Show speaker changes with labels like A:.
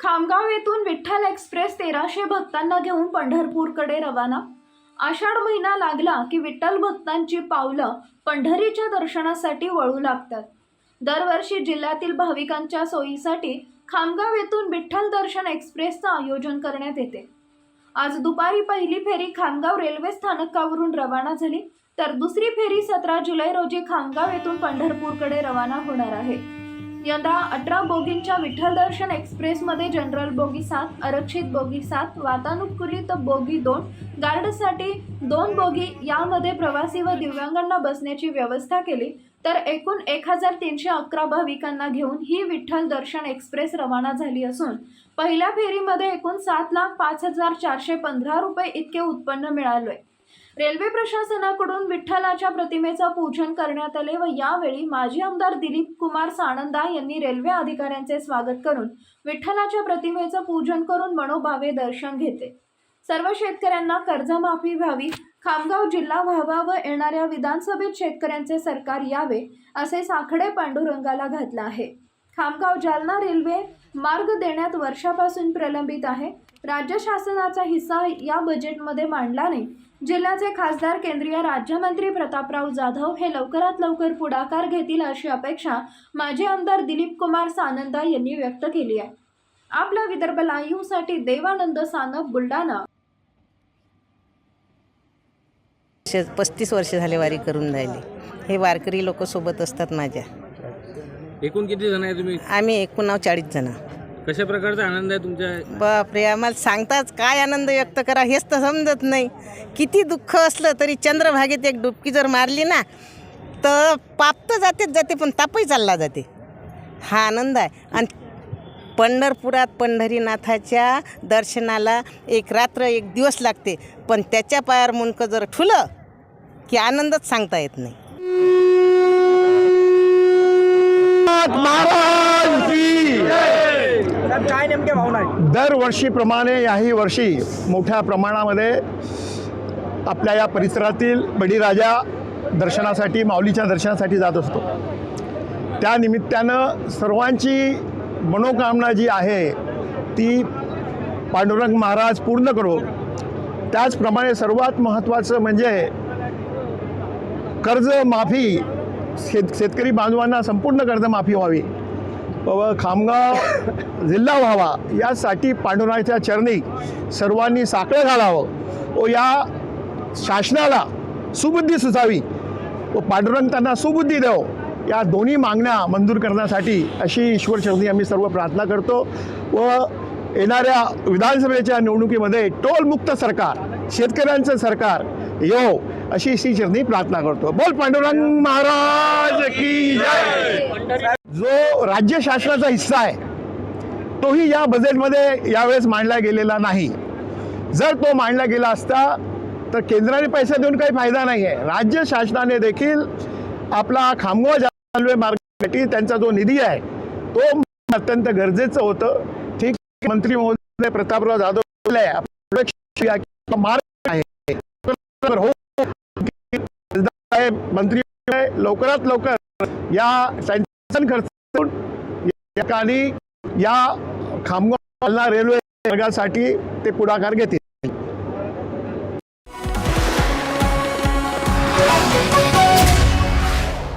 A: खामगाव येथून विठ्ठल एक्सप्रेस तेराशे भक्तांना घेऊन पंढरपूरकडे रवाना. आषाढ महिना लागला की विठ्ठल भक्तांची पावलं पंढरीच्या दर्शनासाठी वळू लागतात. दरवर्षी जिल्ह्यातील भाविकांच्या सोयीसाठी खामगाव येथून विठ्ठल दर्शन एक्सप्रेसचं आयोजन करण्यात येते. आज दुपारी पहिली फेरी खामगाव रेल्वे स्थानकावरून रवाना झाली. तर दुसरी फेरी सतरा जुलै रोजी खामगाव येथून पंढरपूरकडे रवाना होणार आहे. यंदा अठरा बोगींच्या विठ्ठल दर्शन एक्सप्रेसमध्ये जनरल बोगी सात आरक्षित बोगी सात वातानुकूलित बोगी दोन गार्डसाठी दोन बोगी यामध्ये प्रवासी व दिव्यांगांना बसण्याची व्यवस्था केली. तर एकूण एक हजार तीनशे अकरा भाविकांना घेऊन ही विठ्ठल दर्शन एक्सप्रेस रवाना झाली असून पहिल्या फेरीमध्ये एकूण सात लाख पाच हजार चारशे पंधरा रुपये इतके उत्पन्न मिळालं आहे रेल्वे प्रशासनाकडून विठ्ठलाच्या प्रतिमेचं पूजन करण्यात आले व यावेळी माजी आमदार दिलीप कुमार साणंदा यांनी रेल्वे अधिकाऱ्यांचे स्वागत करून विठ्ठलाच्या प्रतिमेचं पूजन करून मनोभावे दर्शन घेतले. सर्व शेतकऱ्यांना कर्जमाफी व्हावी खामगाव जिल्हा व्हावा व येणाऱ्या विधानसभेत शेतकऱ्यांचे सरकार यावे असे साखडे पांडुरंगाला घातलं आहे. खामगाव जालना रेल्वे मार्ग देण्यात वर्षापासून प्रलंबित आहे. राज्य शासनाचा हिस्सा या बजेटमध्ये मांडला नाही. जिल्ह्याचे खासदार केंद्रीय राज्यमंत्री प्रतापराव जाधव हे लवकरात लवकर पुढाकार घेतील अशी अपेक्षा माजी आमदार दिलीप कुमार सानंदा यांनी व्यक्त केली आहे. आपला विदर्भ लाईव्हसाठी देवानंद सानप बुलढाणा.
B: पस्तीस वर्ष झाले वारी करून राहिले. हे वारकरी लोक सोबत असतात माझ्या.
C: एकूण किती जण आहे तुम्ही?
B: आम्ही एकूण चाळीस जण.
C: कशा प्रकारचा आनंद आहे तुमच्या?
B: बापरे आम्हाला सांगताच काय आनंद व्यक्त करा हेच तर समजत नाही. किती दुःख असलं तरी चंद्रभागेत एक डुबकी जर मारली ना तर पाप तर जातेच जाते पण तापही चालला जाते. हा आनंद आहे. आणि पंढरपुरात पंढरीनाथाच्या दर्शनाला एक रात्र एक दिवस लागते पण त्याच्या पायावर मुंडकं जर ठुलं की आनंदच सांगता येत नाही.
D: महाराज की
E: काय नेमके भावना आहे
D: दरवर्षीप्रमाणे याही वर्षी मोठ्या प्रमाणामध्ये आपल्या या परिसरातील बळीराजा दर्शनासाठी माऊलीच्या दर्शनासाठी जात असतो. त्या निमित्तानं सर्वांची मनोकामना जी आहे ती पांडुरंग महाराज पूर्ण करो त्याचप्रमाणे सर्वात महत्त्वाचं म्हणजे कर्जमाफी शेत शेतकरी बांधवांना संपूर्ण कर्जमाफी व्हावी. खामगाव जिल्हा व्हावा. यासाठी पांडुरंगाच्या चरणी सर्वांनी साखळं घालावं. व या शासनाला सुबुद्धी सुचावी. व पांडुरंग त्यांना सुबुद्धी देव. या दोन्ही मागण्या मंजूर करण्यासाठी अशी ईश्वर चरणी आम्ही सर्व प्रार्थना करतो. व येणाऱ्या विधानसभेच्या निवडणुकीमध्ये टोलमुक्त सरकार शेतकऱ्यांचं सरकार यो अशी श्री चरणी प्रार्थना करतो. बोल पांडुरंग महाराज जो राज्य शासनाचा हिस्सा आहे तोही या बजेटमध्ये यावेळेस मांडला गेलेला नाही. जर तो मांडला गेला असता तर केंद्राने पैसे देऊन काही फायदा नाही आहे. राज्य शासनाने देखील आपला खामगाव जालवे मार्गासाठी त्यांचा जो निधी आहे तो अत्यंत गरजेचं होतं. ठीक मंत्री महोदय प्रतापराव जाधव मार्ग आहे. हो. मंत्री लवकरात लवकर या सँक्शन खर्च या ठिकाणी या खामगाव रेल्वे मार्गासाठी ते पुढाकार घेतील.